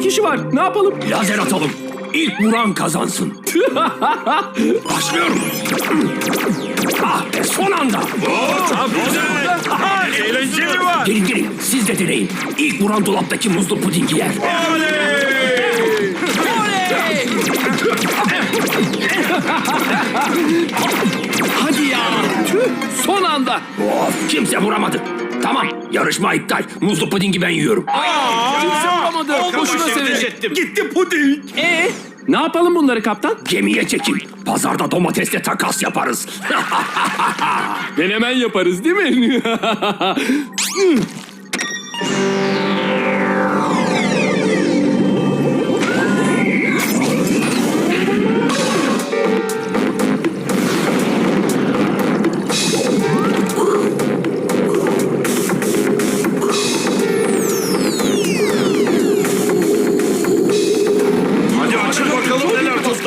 İki kişi var. Ne yapalım? Lazer atalım. İlk vuran kazansın. Başlıyorum. Ah be son anda. Eğlenceli var. Gelin gelin siz de deneyin. İlk vuran dolaptaki muzlu pudingi yer. Hadi ya. Tüh, son anda. Of kimse vuramadı. Tamam yarışma iptal. Muzlu pudingi ben yiyorum. Kimse vuramadı. Boşuna sevindim. Gitti puding. Ee, ne yapalım bunları kaptan? Gemiye çekin. Pazarda domatesle takas yaparız. Denemen yaparız değil mi?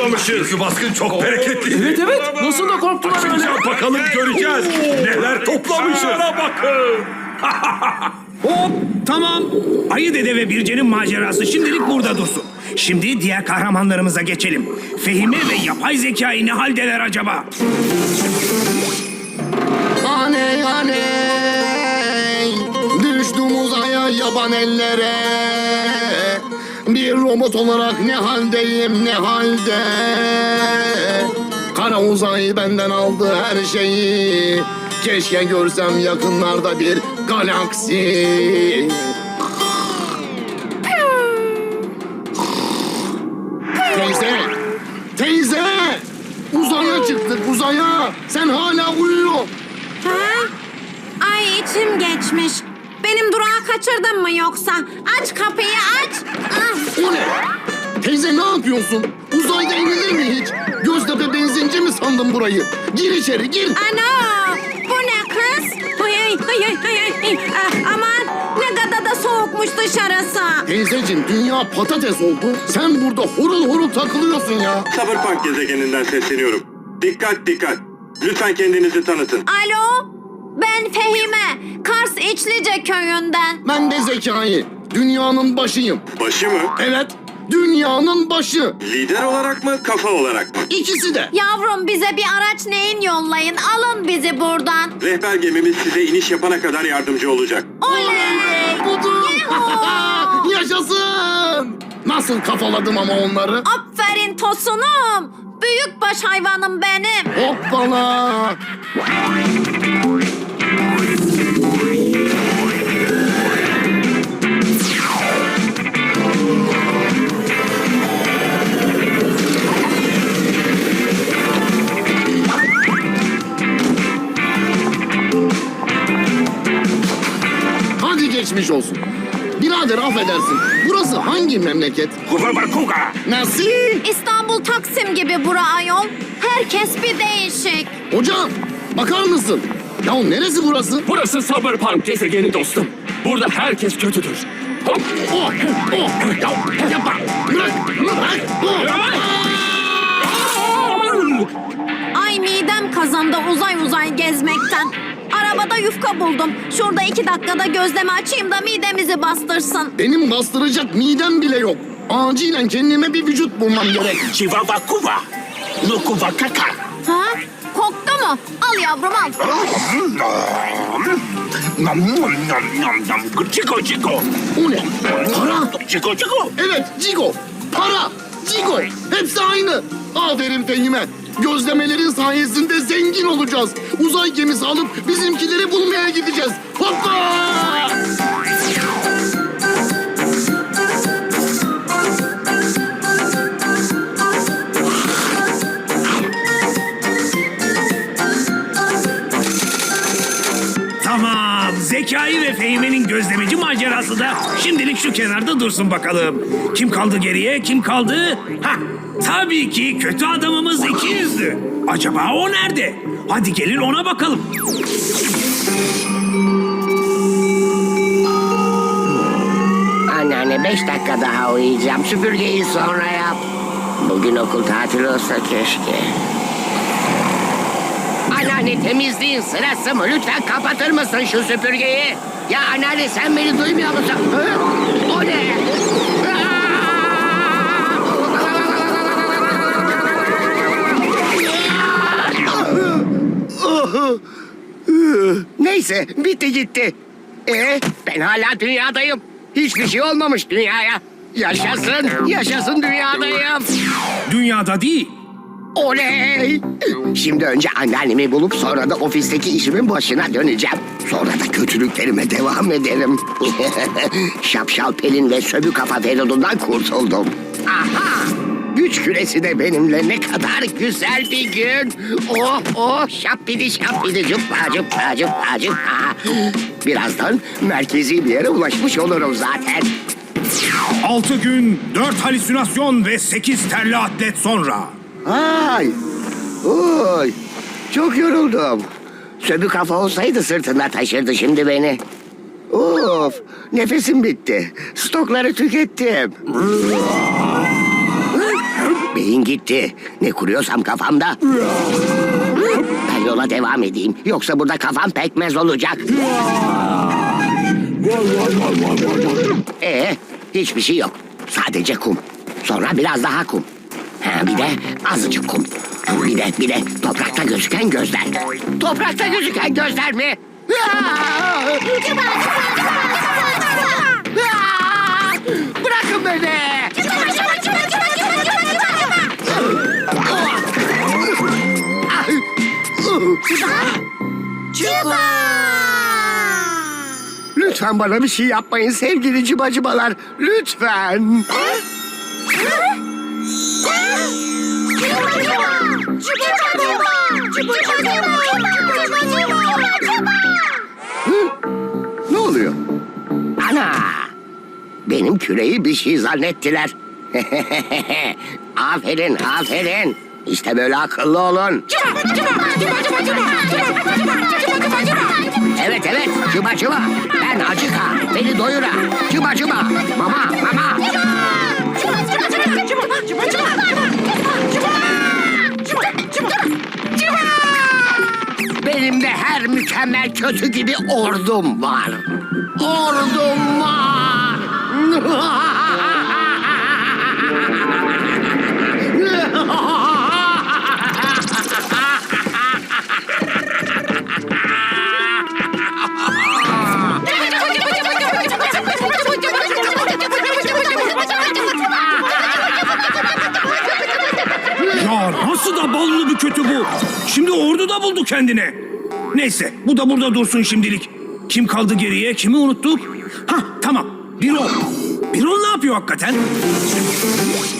neler toplamışız. Şu baskın çok bereketli. evet evet. Nasıl da korktular öyle. Açınca bakalım göreceğiz. Neler toplamışız. bakın. Hop tamam. Ayı Dede ve Birce'nin macerası şimdilik burada dursun. Şimdi diğer kahramanlarımıza geçelim. Fehimi ve yapay zekayı ne haldeler acaba? Aney aney Düştüm uzaya yaban ellere Bir robot olarak ne haldeyim ne halde? Kara uzay benden aldı her şeyi. Keşke görsem yakınlarda bir galaksi. Teyze Teyze! Uzaya çıktık uzaya! Sen hala uyuyor. Ha? Ay içim geçmiş. Benim durağı kaçırdın mı yoksa? Aç kapıyı aç. Ah, O ne? Teyze ne yapıyorsun? Uzayda inilir mi hiç? Göztepe benzinci mi sandın burayı? Gir içeri gir. Ana! Bu ne kız? Ay ay ay ay ay, ay. Ah, aman ne kadar da soğukmuş dışarısı. Teyzeciğim dünya patates oldu. Sen burada horul horul takılıyorsun ya. Cyberpunk gezegeninden sesleniyorum. Dikkat dikkat. Lütfen kendinizi tanıtın. Alo? Ben Fehime. Kars İçlice köyünden. Ben de zekayı. Dünyanın başıyım. Başı mı? Evet, dünyanın başı. Lider olarak mı, kafa olarak mı? İkisi de. Yavrum bize bir araç neyin yollayın. Alın bizi buradan. Rehber gemimiz size iniş yapana kadar yardımcı olacak. Oley! Budur. Yuhuu! Yaşasın. Nasıl kafaladım ama onları? Aferin tosunum. Büyük baş hayvanım benim. Hoppala. Hadi geçmiş olsun. Birader affedersin. Burası hangi memleket? Kuvabakuga. Nasıl? İstanbul Taksim gibi bura ayol. Herkes bir değişik. Hocam bakar mısın? Ya neresi burası? Burası Cyberpunk gezegeni dostum. Burada herkes kötüdür. Hop. Oh, oh, ya, yapma. Bırak, bırak. Oh. Ay midem kazandı uzay uzay gezmekten. Arabada yufka buldum. Şurada iki dakikada gözleme açayım da midemizi bastırsın. Benim bastıracak midem bile yok. Acilen kendime bir vücut bulmam gerek. Chivabakuva. Nukuvakaka. Ha? Mu? Al yavrum al. Nam nam nam nam nam. Çiko çiko. O ne? Para. Çiko çiko. Evet, Cigo. Para. Cigo. Hepsi aynı. Aferin Fehime. Gözlemelerin sayesinde zengin olacağız. Uzay gemisi alıp bizimkileri bulmaya gideceğiz. Hoppa! Ve Fehime'nin gözlemeci macerası da Şimdilik şu kenarda dursun bakalım. Kim kaldı geriye, kim kaldı? Ha, tabii ki kötü adamımız iki yüzlü. Acaba o nerede? Hadi gelin ona bakalım. Anneanne beş dakika daha uyuyacağım. Süpürgeyi sonra yap. Bugün okul tatil olsa keşke. Anneanne temizliğin sırası mı? Lütfen kapatır mısın şu süpürgeyi? Ya anneanne sen beni duymuyor musun? Hı? O ne? Neyse bitti gitti. Ee, ben hala dünyadayım. Hiçbir şey olmamış dünyaya. Yaşasın, yaşasın dünyadayım. Dünyada değil. Oley! Şimdi önce anneannemi bulup sonra da ofisteki işimin başına döneceğim. Sonra da kötülüklerime devam ederim. Şapşal Pelin ve Söbü Kafa Feridun'dan kurtuldum. Aha! Güç küresi de benimle ne kadar güzel bir gün. Oh oh şapidi şapidi cuppa cuppa cuppa cuppa. Birazdan merkezi bir yere ulaşmış olurum zaten. Altı gün, dört halüsinasyon ve sekiz terli atlet sonra. Ay! Oy! Çok yoruldum. Söbü kafa olsaydı sırtında taşırdı şimdi beni. Of! Nefesim bitti. Stokları tükettim. Beyin gitti. Ne kuruyorsam kafamda. Ben yola devam edeyim. Yoksa burada kafam pekmez olacak. Ee, hiçbir şey yok. Sadece kum. Sonra biraz daha kum. Bir de azıcık kum. Bir de bir de toprakta gözüken gözler. Toprakta gözüken gözler mi? Bırakın beni. Lütfen bana bir şey yapmayın sevgili cıbacıbalar. Lütfen. Ne oluyor? Ana! Benim küreyi bir şey zannettiler. aferin, aferin. İşte böyle akıllı olun. Evet evet, çıba çıba. Ben acıka, beni doyura. Çıba çıba, mama mükemmel kötü gibi ordum var. Ordum var. Ya nasıl da ballı bir kötü bu? Şimdi ordu da buldu kendine. Neyse bu da burada dursun şimdilik. Kim kaldı geriye? Kimi unuttuk? Ha tamam. Birol. Birol ne yapıyor hakikaten?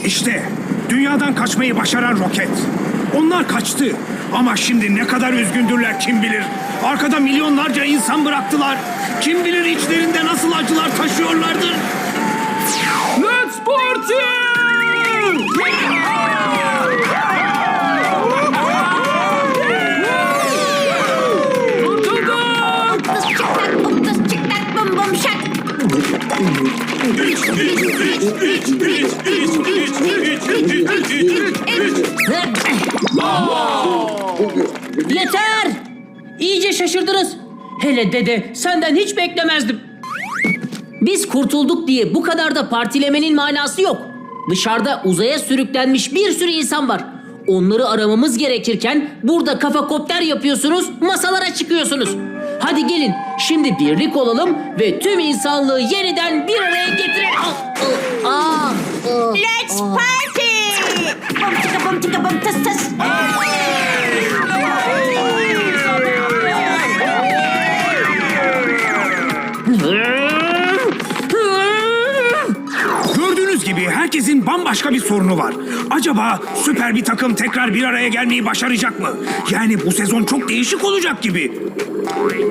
İşte dünyadan kaçmayı başaran roket. Onlar kaçtı. Ama şimdi ne kadar üzgündürler kim bilir. Arkada milyonlarca insan bıraktılar. Kim bilir içlerinde nasıl acılar taşıyorlardır. Yeter! İyice şaşırdınız. Hele dede senden hiç beklemezdim. Biz kurtulduk diye bu kadar da partilemenin manası yok. Dışarıda uzaya sürüklenmiş bir sürü insan var. Onları aramamız gerekirken burada kafa kopter yapıyorsunuz, masalara çıkıyorsunuz. Hadi gelin şimdi birlik olalım ve tüm insanlığı yeniden bir araya getirelim. Aa, aa, aa. Let's party! Bum tıka bum tıka bum tıs tıs. Gördüğünüz gibi herkesin bambaşka bir sorunu var. Acaba süper bir takım tekrar bir araya gelmeyi başaracak mı? Yani bu sezon çok değişik olacak gibi.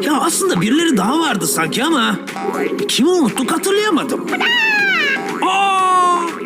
Ya aslında birileri daha vardı sanki ama kimi unuttuk hatırlayamadım.